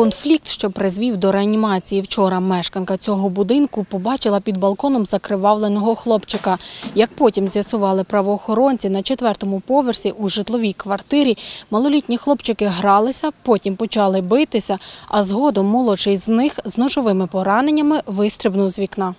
Конфлікт, що призвів до реанімації вчора мешканка цього будинку, побачила під балконом закривавленого хлопчика. Як потім з'ясували правоохоронці, на четвертому поверсі у житловій квартирі малолітні хлопчики гралися, потім почали битися, а згодом молодший з них з ножовими пораненнями вистрибнув з вікна.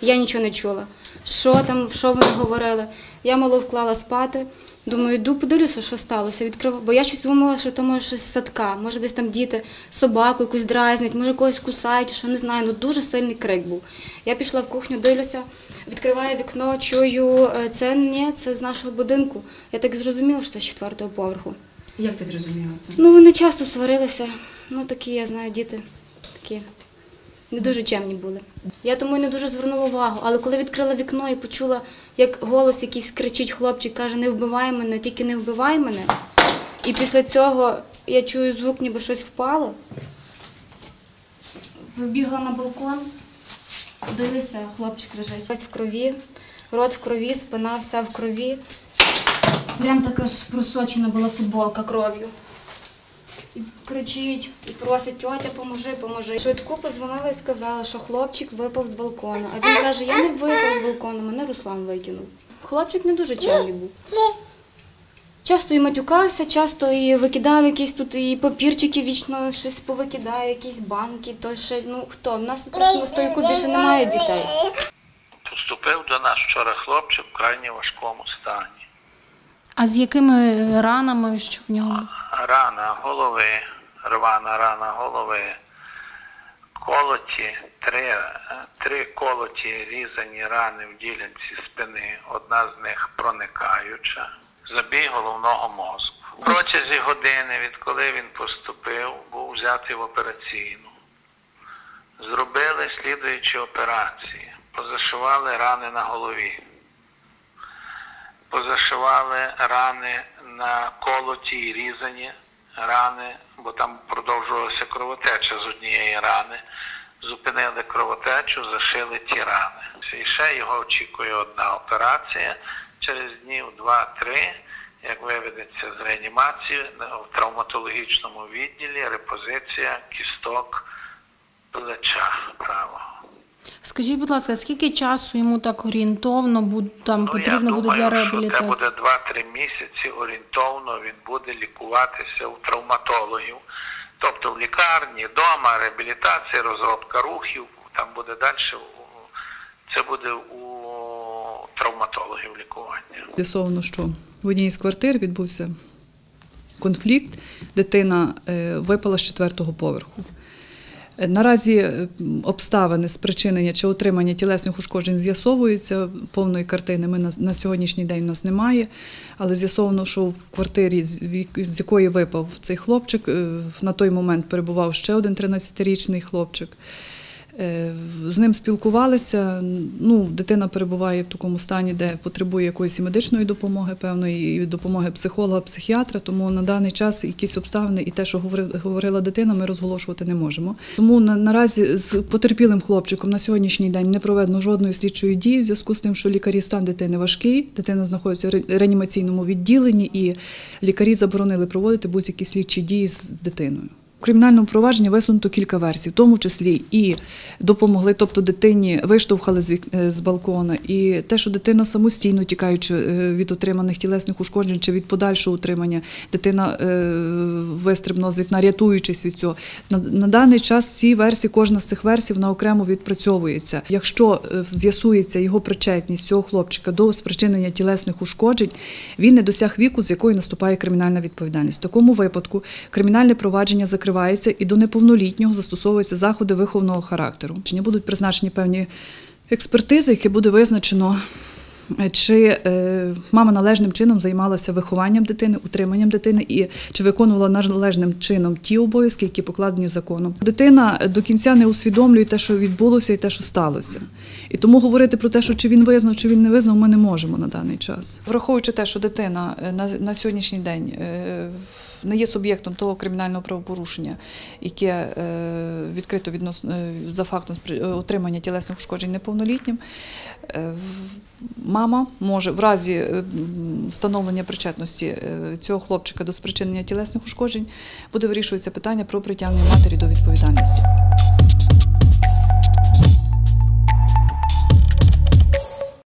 Я нічого не чула. Що там, що вони говорили? Я мало вклала спати. Думаю, йду подивлюся, що сталося. Відкрив, бо я щось думала, що то може щось з садка, може десь там діти собаку якусь дразнять, може когось кусають, що не знаю. Ну дуже сильний крик був. Я пішла в кухню, дивлюся, відкриваю вікно, чую, е, це ні, це з нашого будинку. Я так зрозуміла, що це з четвертого поверху. Як ти зрозуміла це? Ну вони часто сварилися. Ну такі, я знаю, діти такі не дуже чемні були. Я тому й не дуже звернула увагу. Але коли відкрила вікно і почула, як голос якийсь кричить хлопчик, каже, не вбивай мене, тільки не вбивай мене. І після цього я чую звук, ніби щось впало. Вибігла на балкон, дивлюся, хлопчик лежить. Весь в крові, рот в крові, спина вся в крові. Прям така ж просочена була футболка кров'ю. І кричить, і просить тьотя, поможи, поможи. Швидку подзвонила і сказала, що хлопчик випав з балкону. А він каже, я не випав з балкону, мене Руслан викинув. Хлопчик не дуже чемний був. Часто і матюкався, часто і викидав якісь тут і папірчики вічно щось повикидає, якісь банки, то ще, ну хто? В нас просто на стойку більше немає дітей. Поступив до нас вчора хлопчик в крайні важкому стані. А з якими ранами, що в нього? Рана голови, рвана рана голови, колоті, три, три колоті різані рани в ділянці спини, одна з них проникаюча, забій головного мозку. Протязі години, відколи він поступив, був взятий в операційну. Зробили слідуючі операції, позашивали рани на голові. позашивали рани на колоті різані рани, бо там продовжувалася кровотеча з однієї рани. Зупинили кровотечу, зашили ті рани. І ще його очікує одна операція через днів 2-3, як виведеться з реанімації в травматологічному відділі, репозиція кісток плеча правого. Скажіть, будь ласка, скільки часу йому так орієнтовно там, Ну, потрібно я буде думаю, для що реабілітації? Це буде 2-3 місяці орієнтовно він буде лікуватися у травматологів. Тобто в лікарні, вдома, реабілітація, розробка рухів, там буде далі. Це буде у травматологів лікування. З'ясовано, що в одній з квартир відбувся конфлікт. Дитина е, випала з четвертого поверху. Наразі е, обставини спричинення чи отримання тілесних ушкоджень з'ясовуються. Повної картини ми на, сьогоднішній день у нас немає. Але з'ясовано, що в квартирі, з якої випав цей хлопчик, е, на той момент перебував ще один 13-річний хлопчик. Е, З ним спілкувалися. Ну, дитина перебуває в такому стані, де потребує якоїсь медичної допомоги, певної, і допомоги психолога, психіатра. Тому на даний час якісь обставини і те, що говори- говорила дитина, ми розголошувати не можемо. Тому на, наразі з потерпілим хлопчиком на сьогоднішній день не проведено жодної слідчої дії в зв'язку з тим, що лікарі стан дитини важкий. Дитина знаходиться в ре- реанімаційному відділенні, і лікарі заборонили проводити будь-які слідчі дії з дитиною. У кримінальному провадженні висунуто кілька версій, в тому числі і допомогли, тобто дитині виштовхали з, е, з балкона, і те, що дитина самостійно тікаючи е, від отриманих тілесних ушкоджень чи від подальшого утримання, дитина е, вистрибнула з вікна, рятуючись від цього. На, на даний час ці версії, кожна з цих версій, вона окремо відпрацьовується. Якщо з'ясується його причетність цього хлопчика до спричинення тілесних ушкоджень, він не досяг віку, з якої наступає кримінальна відповідальність. В такому випадку кримінальне провадження закривається і до неповнолітнього застосовуються заходи виховного характеру. Чи не будуть призначені певні експертизи, які буде визначено. е, Чи е, мама належним чином займалася вихованням дитини, утриманням дитини, і чи виконувала належним чином ті обов'язки, які покладені законом? Дитина до кінця не усвідомлює те, що відбулося, і те, що сталося. І тому говорити про те, що чи він визнав, чи він не визнав, ми не можемо на даний час. Враховуючи те, що дитина е, на, сьогоднішній день не є суб'єктом того кримінального правопорушення, яке е, відкрито відносно е, за фактом е, отримання тілесних ушкоджень неповнолітнім, мама може в разі встановлення причетності цього хлопчика до спричинення тілесних ушкоджень буде вирішуватися питання про притягнення матері до відповідальності.